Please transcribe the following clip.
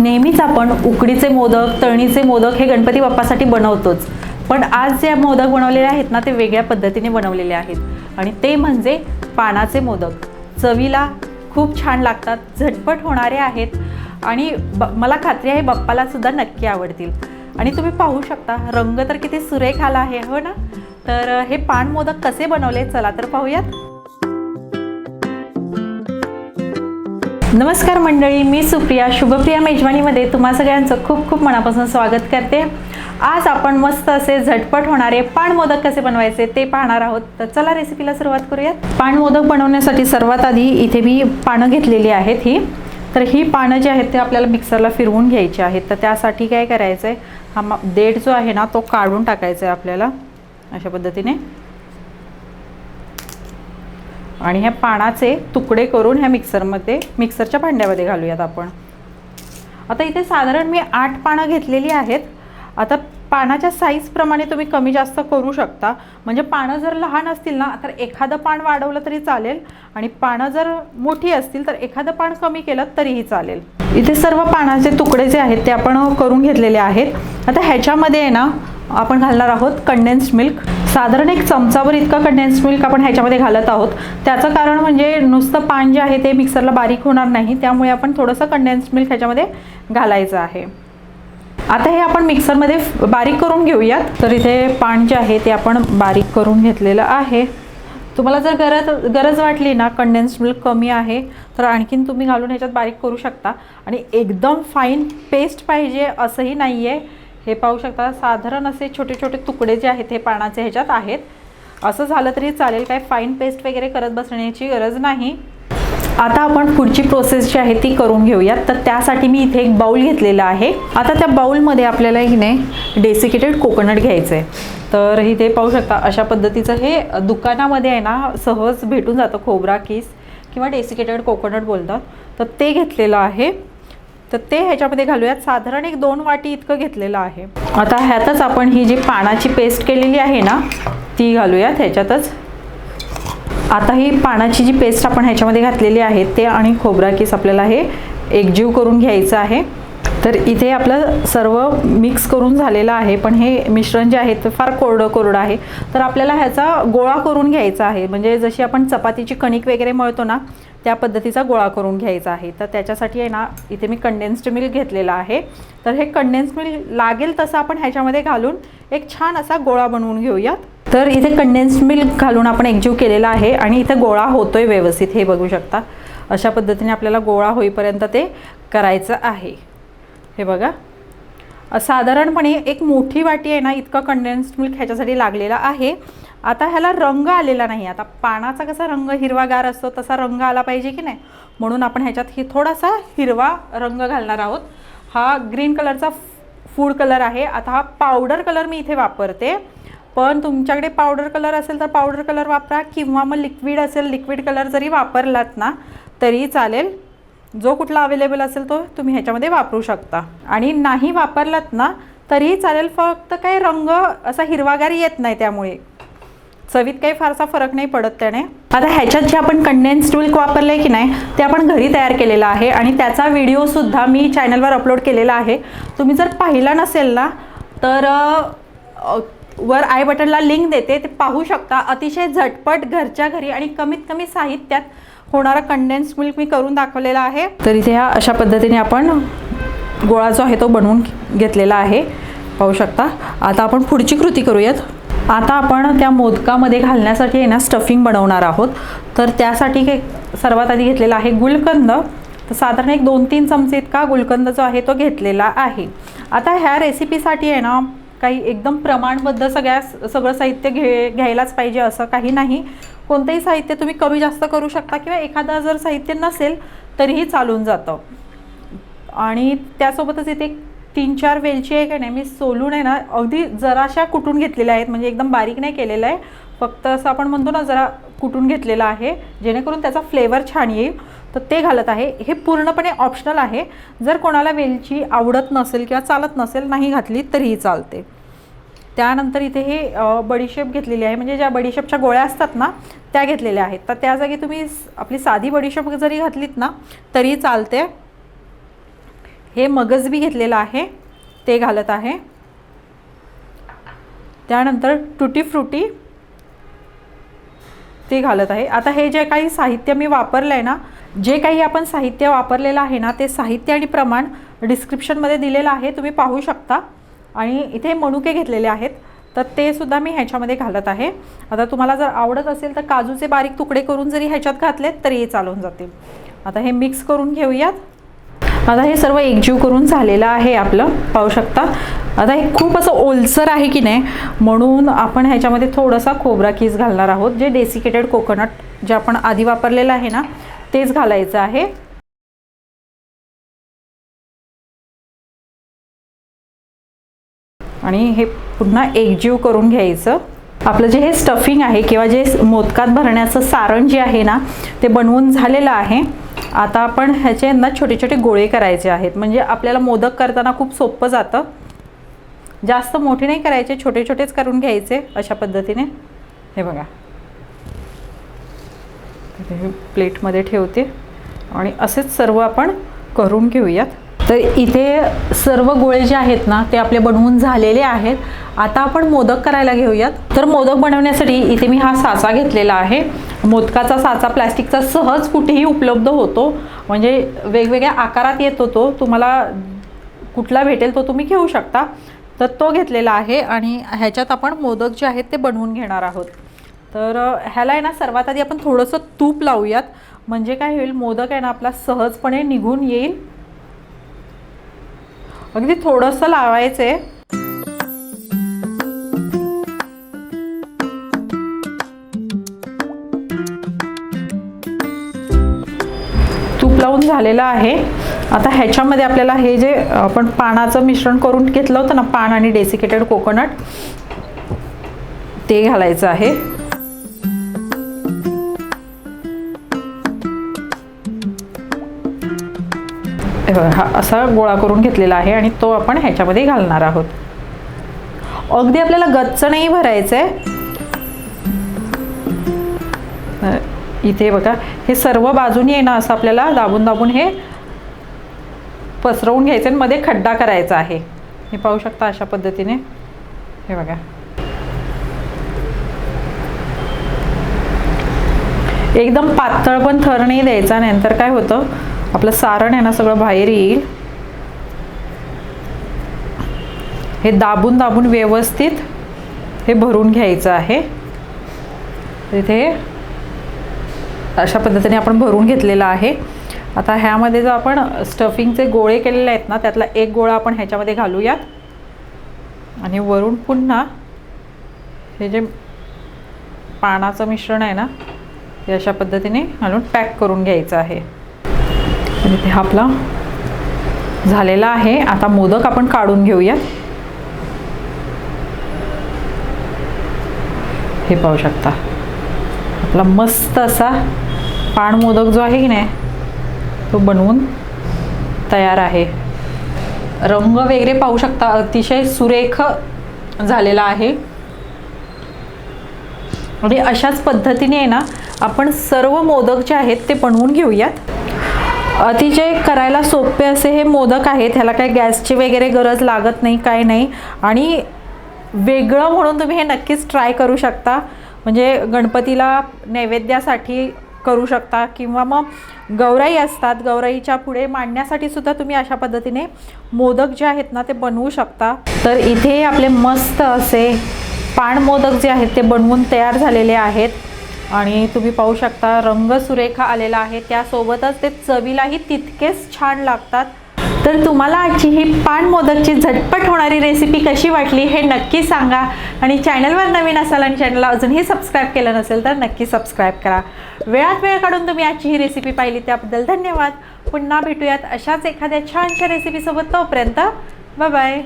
नेहमीच आपण उकडीचे मोदक तळणीचे मोदक हे गणपती बाप्पासाठी बनवतोच. पण आज जे मोदक बनवलेले आहेत ना ते वेगळ्या पद्धतीने बनवलेले आहेत. आणि ते म्हणजे पानाचे मोदक. चवीला खूप छान लागतात झटपट होणारे आहेत. आणि ब मला खात्री आहे बाप्पाला सुद्धा नक्की आवडतील. आणि तुम्ही पाहू शकता रंग तर किती सुरेख आला आहे हो ना? तर हे पान मोदक कसे बनवले? चला तर पाहूयात. नमस्कार मंडळी मी सुप्रिया. शुभप्रिया मेजवानीमध्ये तुम्हा सगळ्यांचं खूप खूप मनापासून स्वागत करते. आज आपण मस्त असे झटपट होणारे पाण मोदक कसे बनवायचे ते पाहणार आहोत. तर चला रेसिपीला सुरुवात करूयात. पाण मोदक बनवण्यासाठी सर्वात आधी इथे मी पानं घेतलेली आहेत ही. तर ही पानं जी आहेत ते आपल्याला मिक्सरला फिरवून घ्यायची आहेत. तर त्यासाठी काय करायचं आहे हा मा- देठ जो आहे ना तो काढून टाकायचा आहे आपल्याला अशा पद्धतीने. आणि ह्या पानाचे तुकडे करून ह्या मिक्सरमध्ये मिक्सरच्या भांड्यामध्ये घालूयात आपण. आता इथे साधारण मी आठ पानं घेतलेली आहेत. आता पानाच्या साईजप्रमाणे तुम्ही कमी जास्त करू शकता. म्हणजे पानं जर लहान असतील ना तर एखादं पान वाढवलं तरी चालेल. आणि पानं जर मोठी असतील तर एखादं पान कमी केलं तरीही चालेल. इथे सर्व पानाचे तुकडे जे आहेत ते आपण करून घेतलेले आहेत. आता ह्याच्यामध्ये आहे ना आपण घालणार आहोत कंडेन्स्ड मिल्क साधारण एक चमचाभर इतका कंडेन्स्ड मिल्क आपण ह्याच्यामध्ये घालत आहोत. त्याचं कारण म्हणजे नुसतं पान जे आहे ते मिक्सरला बारीक होणार नाही त्यामुळे आपण थोडंसं कंडेन्स्ड मिल्क ह्याच्यामध्ये घालायचं आहे. आता हे आपण मिक्सरमध्ये बारीक करून घेऊयात. तर इथे पान जे आहे ते आपण बारीक करून घेतलेलं आहे. तुम्हाला जर गरज गरज वाटली ना कंडेन्स्ड मिल्क कमी आहे तर आणखीन तुम्ही घालून ह्याच्यात बारीक करू शकता. आणि एकदम फाईन पेस्ट पाहिजे असंही नाही आहे हे पाहू शकता साधारण असे छोटे छोटे तुकडे जे आहेत हे पानाचे ह्याच्यात आहेत. असं झालं तरी चालेल काय फाईन पेस्ट वगैरे करत बसण्याची गरज नाही. आता आपण पुढची प्रोसेस जी आहे ती करून घेऊयात. तर त्यासाठी मी इथे एक बाऊल घेतलेला आहे. आता त्या बाऊलमध्ये आपल्याला हिने डेसिकेटेड कोकोनट घ्यायचं आहे तर इथे पाहू शकता अशा पद्धतीचं हे दुकानामध्ये आहे ना सहज भेटून जातं खोबरा किस किंवा डेसिकेटेड कोकोनट बोलतात. तर ते घेतलेलं आहे. तर ते ह्याच्यामध्ये घालूयात. साधारण एक दोन वाटी इतकं घेतलेलं आहे. आता ह्यातच आपण ही जी पानाची पेस्ट केलेली आहे ना ती घालूयात ह्याच्यातच. आता ही पानाची जी पेस्ट आपण ह्याच्यामध्ये घातलेली आहे ते आणि खोबरा किस आपल्याला हे एकजीव करून घ्यायचं आहे. तर इथे आपलं सर्व मिक्स करून झालेलं आहे पण हे मिश्रण जे आहे ते फार कोरडं कोरडं आहे. तर आपल्याला ह्याचा गोळा करून घ्यायचा आहे. म्हणजे जशी आपण चपातीची कणिक वगैरे मळतो ना त्या पद्धतीचा गोळा करून घ्यायचा आहे. तर त्याच्यासाठी आहे ना इथे मी कंडेन्स्ड मिल्क घेतलेला आहे. तर हे कंडेन्स्ड मिल्क लागेल तसं आपण ह्याच्यामध्ये घालून एक छान असा गोळा बनवून घेऊयात. तर इथे कंडेन्स्ड मिल्क घालून आपण एकजीव केलेला आहे आणि इथे गोळा होतोय व्यवस्थित हे बघू शकता. अशा पद्धतीने आपल्याला गोळा होईपर्यंत ते करायचं आहे. हे बघा. साधारणपणे एक मोठी वाटी आहे ना इतकं कंडेन्स्ड मिल्क ह्याच्यासाठी लागलेला आहे. आता ह्याला रंग आलेला नाही आता पानाचा कसा रंग हिरवागार असतो तसा रंग आला पाहिजे की नाही? म्हणून आपण ह्याच्यात ही थोडासा हिरवा रंग घालणार आहोत. हा ग्रीन कलरचा फूड कलर आहे. आता हा पावडर कलर मी इथे वापरते. पण तुमच्याकडे पावडर कलर असेल तर पावडर कलर वापरा किंवा मग लिक्विड असेल लिक्विड कलर जरी वापरलात ना तरी चालेल. जो कुठला अवेलेबल असेल तो तुम्ही ह्याच्यामध्ये वापरू शकता. आणि नाही वापरलात ना तरीही चालेल फक्त काही रंग असा हिरवागार येत नाही त्यामुळे. चवीत काही फारसा फरक नाही पडत त्याने. आता ह्याच्यात जे आपण कंडेन्स्ड मिल्क वापरलं आहे की नाही ते आपण घरी तयार केलेलं आहे आणि त्याचा व्हिडिओसुद्धा मी चॅनलवर अपलोड केलेला आहे. तुम्ही जर पाहिला नसेल ना तर वर आय बटनला लिंक देते ते पाहू शकता. अतिशय झटपट घरच्या घरी आणि कमीत कमी साहित्यात होणारा कंडेन्स मिल्क मी करून दाखवलेला आहे. तर इथे ह्या अशा पद्धतीने आपण गोळा जो आहे तो बनवून घेतलेला आहे. पाहू शकता. आता आपण पुढची कृती करूयात. आता आपण त्या मोदकामध्ये घालण्यासाठी आहे ना स्टफिंग बनवणार आहोत. तर त्यासाठी काय सर्वात आधी घेतलेला आहे गुलकंद. तर साधारण एक दोन तीन चमचे इतका गुलकंद जो आहे तो घेतलेला आहे. आता ह्या रेसिपीसाठी आहे ना काही एकदम प्रमाणबद्ध सगळ्या सगळं साहित्य घे घ्यायलाच पाहिजे असं काही नाही. कोणतंही साहित्य तुम्ही कमी जास्त करू शकता किंवा एखादं जर साहित्य नसेल तरीही चालून जातं. आणि त्यासोबतच इथे तीन चार वेलची आहे का नाही मी सोलून आहे ना अगदी जराशा कुटून घेतलेल्या आहेत. म्हणजे एकदम बारीक नाही केलेलं आहे. फक्त असं आपण म्हणतो ना जरा कुटून घेतलेलं आहे जेणेकरून त्याचा फ्लेवर छान येईल. तर ते घालत आहे. हे पूर्णपणे ऑप्शनल आहे. जर कोणाला वेलची आवडत नसेल किंवा चालत नसेल नाही घातली तरीही चालते. त्यानंतर इथे हे बडीशेप घेतलेली आहे. म्हणजे ज्या बडीशेपच्या गोळ्या असतात ना त्या घेतलेल्या आहेत. तर त्या जागी तुम्ही आपली साधी बडीशेप जरी घातलीत ना तरी चालते. हे मगजबी घेतलेलं आहे. ते घालत आहे. त्यानंतर टुटी फ्रुटी ते घालत आहे. आता हे जे काही साहित्य मी वापरलं आहे ना जे काही आपण साहित्य वापरलेलं आहे ना ते साहित्य आणि प्रमाण डिस्क्रिप्शनमध्ये दिलेलं आहे तुम्ही पाहू शकता. आणि इथे मनुके घेतलेले आहेत तर ते सुद्धा मी ह्याच्यामध्ये घालत आहे. आता तुम्हाला जर आवडत असेल तर काजूचे बारीक तुकडे करून जरी ह्याच्यात घातलेत तरी चालून जातील. आता हे मिक्स करून घेऊयात. आता हे सर्व एकजीव करून झालेलं आहे आपलं पाहू शकता. आता हे खूप असं ओलसर आहे की नाही म्हणून आपण ह्याच्यामध्ये थोडासा खोबरा कीस घालणार आहोत. जे डेसिकेटेड कोकोनट जे आपण आधी वापरलेलं आहे ना तेच घालायचं आहे. आणि हे पुन्हा एकजीव करून घ्यायचं. आपलं जे हे स्टफिंग आहे किंवा जे मोदकात भरण्याचं सारण जे आहे ना ते बनवून झालेलं आहे. आता आपण ह्याचे ना छोटे छोटे गोळे करायचे आहेत. म्हणजे आपल्याला मोदक करताना खूप सोपं जातं. जास्त मोठे नाही करायचे छोटे छोटेच करून घ्यायचे अशा पद्धतीने. हे बघा. हे प्लेटमध्ये ठेवते. आणि असेच सर्व आपण करून घेऊयात. तर इथे सर्व गोळे जे आहेत ना ते आपले बनवून झालेले आहेत. आता आपण मोदक करायला घेऊयात. तर मोदक बनवण्यासाठी इथे मी हा साचा घेतलेला आहे. मोदकाचा साचा प्लॅस्टिकचा सहज कुठेही उपलब्ध होतो. म्हणजे वेगवेगळ्या आकारात येतो तो. तुम्हाला कुठला भेटेल तो तुम्ही घेऊ शकता. तर तो घेतलेला आहे आणि ह्याच्यात आपण मोदक जे आहेत ते बनवून घेणार आहोत. तर ह्याला आहे ना सर्वात आधी आपण थोडंसं तूप लावूयात. म्हणजे काय होईल मोदक आहे ना आपला सहजपणे निघून येईल. अगदी थोडंसं लावायचं आहे. तूप लावून झालेलं आहे. आता ह्याच्यामध्ये आपल्याला हे जे आपण पानाचं मिश्रण करून घेतलं होतं ना पान आणि डेसिकेटेड कोकोनट ते घालायचं आहे. बघा, हा असा गोळा करून घेतलेला आहे आणि तो आपण ह्याच्यामध्ये घालणार आहोत. अगदी आपल्याला गच्च नाही भरायचं आहे इथे बघा हे सर्व बाजूनी येणं असं आपल्याला दाबून दाबून हे पसरवून घ्यायचं आणि मध्ये खड्डा करायचा आहे. हे पाहू शकता अशा पद्धतीने. हे बघा. एकदम पातळ पण थर नाही द्यायचा नंतर काय होतं? आपलं सारण आहे ना सगळं बाहेर येईल. हे दाबून दाबून व्यवस्थित हे भरून घ्यायचं आहे. तिथे अशा पद्धतीने आपण भरून घेतलेला आहे. आता ह्यामध्ये जो आपण स्टफिंगचे गोळे केलेले आहेत ना त्यातला एक गोळा आपण ह्याच्यामध्ये घालूयात. आणि वरून पुन्हा हे जे पानाचं मिश्रण आहे ना ते अशा पद्धतीने घालून पॅक करून घ्यायचं आहे. आणि हा आपला. झालेला आहे. आता मोदक आपण काढून घेऊयात. हे पाहू शकता. आपला मस्त असा पाण मोदक जो आहे की नाही तो बनवून तयार आहे. रंग वगैरे पाहू शकता. अतिशय सुरेख झालेला आहे. आणि अशाच पद्धतीने आहे ना आपण सर्व मोदक जे आहेत ते बनवून घेऊयात. अतिशय करायला सोपे असे हे मोदक आहेत. ह्याला काही गॅसची वगैरे गरज लागत नाही काय नाही. आणि वेगळं म्हणून तुम्ही हे नक्कीच ट्राय करू शकता. म्हणजे गणपतीला नैवेद्यासाठी करू शकता किंवा मग गौराई असतात गौराईच्या पुढे मांडण्यासाठी सुद्धा तुम्ही अशा पद्धतीने मोदक जे आहेत ना ते बनवू शकता. तर इथे आपले मस्त असे पाण मोदक जे आहेत ते बनवून तयार झालेले आहेत. आणि तुम्ही पाहू शकता रंग सुरेखा आलेला आहे. त्यासोबतच ते चवीलाही तितकेच छान लागतात. तर तुम्हाला आजची ही पान मोदकची झटपट होणारी रेसिपी कशी वाटली हे नक्की सांगा. आणि चॅनलवर नवीन असाल आणि चॅनलला अजूनही सबस्क्राईब केलं नसेल तर नक्की सबस्क्राईब करा. वेळात वेळ काढून तुम्ही आजची ही रेसिपी पाहिली त्याबद्दल धन्यवाद. पुन्हा भेटूयात अशाच एखाद्या छानशा रेसिपीसोबत तोपर्यंत बाय